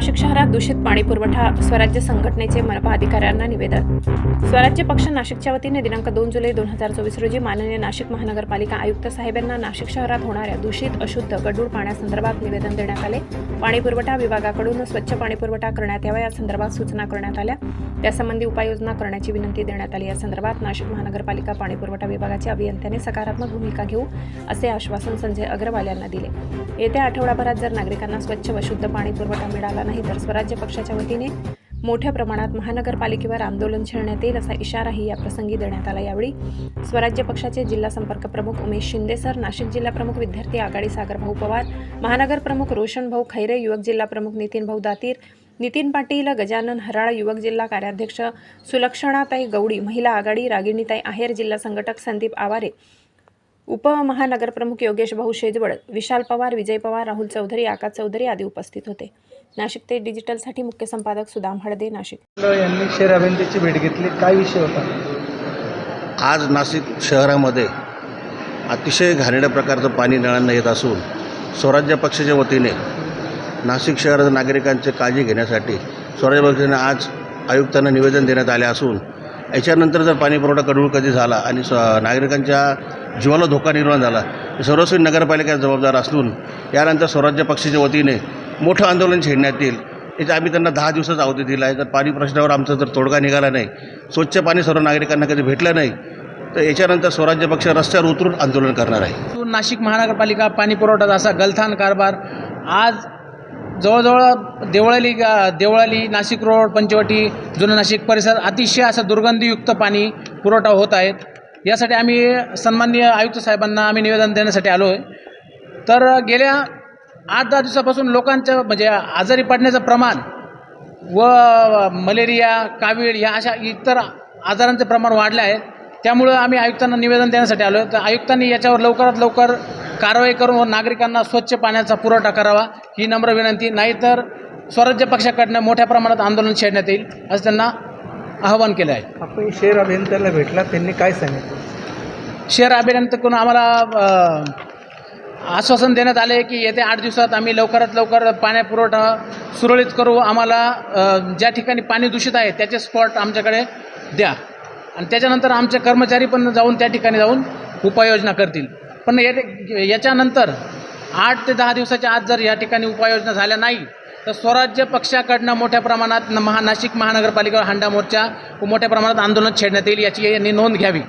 नाशिक शहरात दूषित पाणी पुरवठा स्वराज्य संघटनेचे मनपा अधिकाऱ्यांना निवेदन. स्वराज्य पक्ष नाशिकच्या वतीने दिनांक दोन जुलै दोन हजार चोवीस रोजी माननीय नाशिक महानगरपालिका आयुक्त साहेबांना नाशिक शहरात होणाऱ्या दूषित अशुद्ध गढूळ पाण्यासंदर्भात निवेदन देण्यात आले. पाणी पुरवठा विभागाकडून स्वच्छ पाणी पुरवठा करण्यात यावा या संदर्भात सूचना करण्यात आल्या. त्यासंबंधी उपाययोजना करण्याची विनंती देण्यात आली. या संदर्भात नाशिक महानगरपालिका पाणी पुरवठा विभागाच्या अभियंत्याने सकारात्मक भूमिका घेऊ असे आश्वासन संजय अग्रवाल यांना दिले. येत्या आठवडाभरात जर नागरिकांना स्वच्छ व शुद्ध पाणी पुरवठा मिळाला नाही तर स्वराज्य पक्षाच्या वतीने मोठ्या प्रमाणात महानगरपालिकेवर आंदोलन छेडण्यात येईल असा इशाराही या प्रसंगी देण्यात आला यावेळी. स्वराज्य पक्षाचे जिल्हा संपर्क प्रमुख उमेश शिंदे सर नाशिक जिल्हा प्रमुख विद्यार्थी आघाडी सागर भाऊ पवार महानगर प्रमुख रोशन भाऊ खैरे युवक जिल्हा प्रमुख नितीन भाऊ दातीर नितीन पाटील गजानन हराळ युवक जिल्हा कार्याध्यक्ष सुलक्षणाताई गवडी महिला आघाडी रागिणीताई आहेर जिल्हा संघटक संदीप आवारे उपमहानगरप्रमुख योगेश भाऊ शेजवड विशाल पवार विजय पवार राहुल चौधरी आकाश चौधरी आदी उपस्थित होते. नाशिक ते डिजिटलसाठी मुख्य संपादक सुदाम हळदे नाशिक. यांनी भेट घेतली. काय विषय होता? आज नाशिक शहरामध्ये अतिशय घाणेरड्या प्रकारचं पाणी नळांना येत असून स्वराज्य पक्षाच्या वतीने नाशिक शहरातील नागरिकांची काळजी घेण्यासाठी स्वराज्य पक्षाने आज आयुक्तांना निवेदन देण्यात आले असून याच्यानंतर जर पाणी पुरवठा कडूळ कधी झाला आणि स्व नागरिकांच्या जीवाला धोका निर्माण झाला. सर्वस्वी नगरपालिका जबाबदार असून यानंतर स्वराज्य पक्षाच्या वतीने मोठं आंदोलन छेडण्यात येईल. याचा आम्ही त्यांना दहा दिवसाचा अवधी दिला आहे. तर पाणी प्रश्नावर आमचा जर तोडगा निघाला नाही स्वच्छ पाणी सर्व नागरिकांना कधी भेटलं नाही तर याच्यानंतर स्वराज्य पक्ष रस्त्यावर उतरून आंदोलन करणार आहे. नाशिक महानगरपालिका पाणी पुरवठा असा गलथान कारभार. आज जवळजवळ देवळाली देवळाली नाशिक रोड पंचवटी जुनं नाशिक परिसर अतिशय असं दुर्गंधीयुक्त पाणी पुरवठा होत आहेत. यासाठी आम्ही सन्माननीय आयुक्त साहेबांना आम्ही निवेदन देण्यासाठी आलो आहे तर गेल्या आठ दहा दिवसापासून लोकांचं म्हणजे आजारी पडण्याचं प्रमाण व मलेरिया कावीळ या अशा इतर आजारांचे प्रमाण वाढले आहे. त्यामुळं आम्ही आयुक्तांना निवेदन देण्यासाठी आलो आहे तर आयुक्तांनी याच्यावर लवकरात लवकर कारवाई करून व नागरिकांना स्वच्छ पाण्याचा पुरवठा करावा ही नम्र विनंती. नाहीतर स्वराज्य पक्षाकडनं मोठ्या प्रमाणात आंदोलन छेडण्यात येईल असं त्यांना आवाहन केलं आहे. आपण शेर अभियंत्याला भेटला त्यांनी काय सांगितलं? शहर अभियंत्याकडून आम्हाला आश्वासन देण्यात आले की येत्या आठ दिवसात आम्ही लवकरात लवकर पाण्या पुरवठा सुरळीत करू. आम्हाला ज्या ठिकाणी पाणी दूषित आहे त्याचे स्पॉट आमच्याकडे द्या. आणि त्याच्यानंतर आमचे कर्मचारी पण जाऊन त्या ठिकाणी जाऊन उपाययोजना करतील. पण याच्यानंतर आठ ते दहा दिवसाच्या आत जर या ठिकाणी उपाययोजना झाल्या नाही तर स्वराज्य पक्षाकडनं मोठ्या प्रमाणात महा नाशिक महानगरपालिकेवर हांडा मोर्चा व मोठ्या प्रमाणात आंदोलन छेडण्यात येईल याची यांनी नोंद घ्यावी.